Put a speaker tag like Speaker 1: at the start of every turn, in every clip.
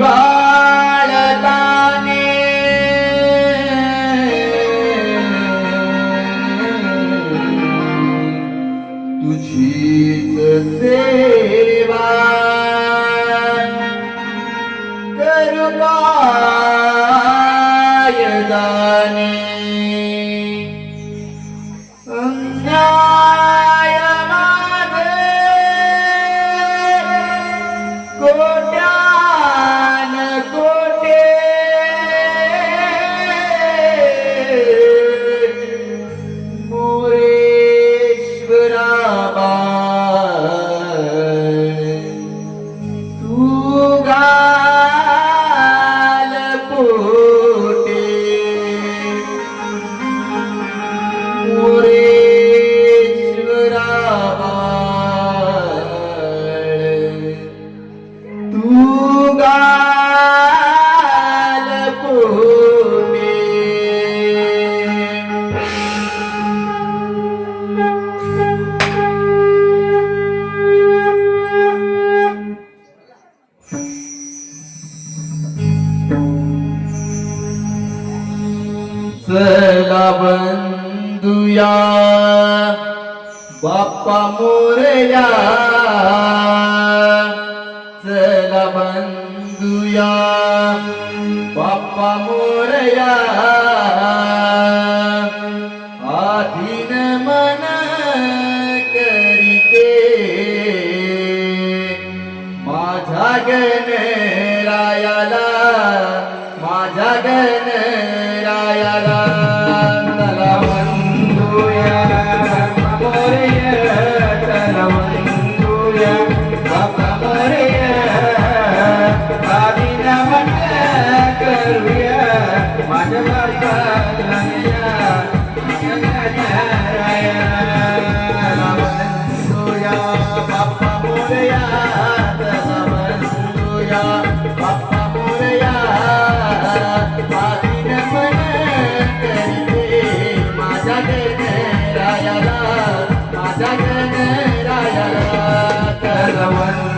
Speaker 1: બાળતાને તુજી સેવા કૃપા बाप्पा मोरया चला बंधुया. बाप्पा मोरया आधीन मना
Speaker 2: one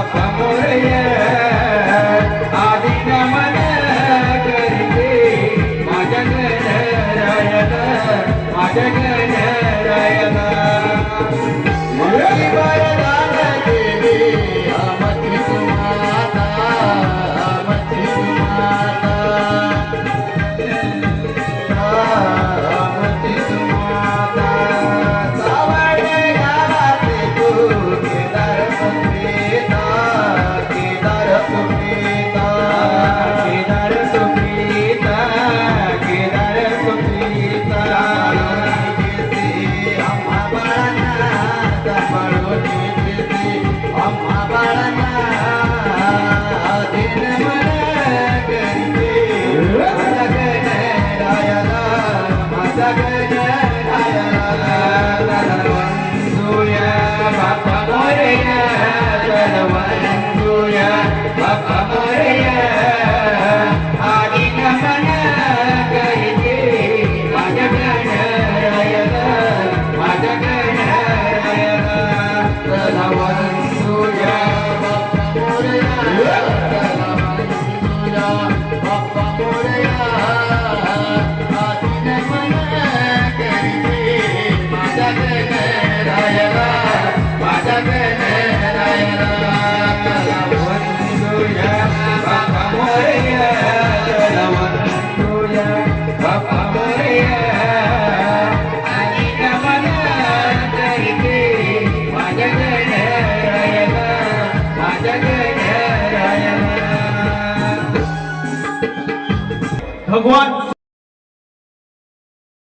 Speaker 2: Papa Morella.
Speaker 3: 关。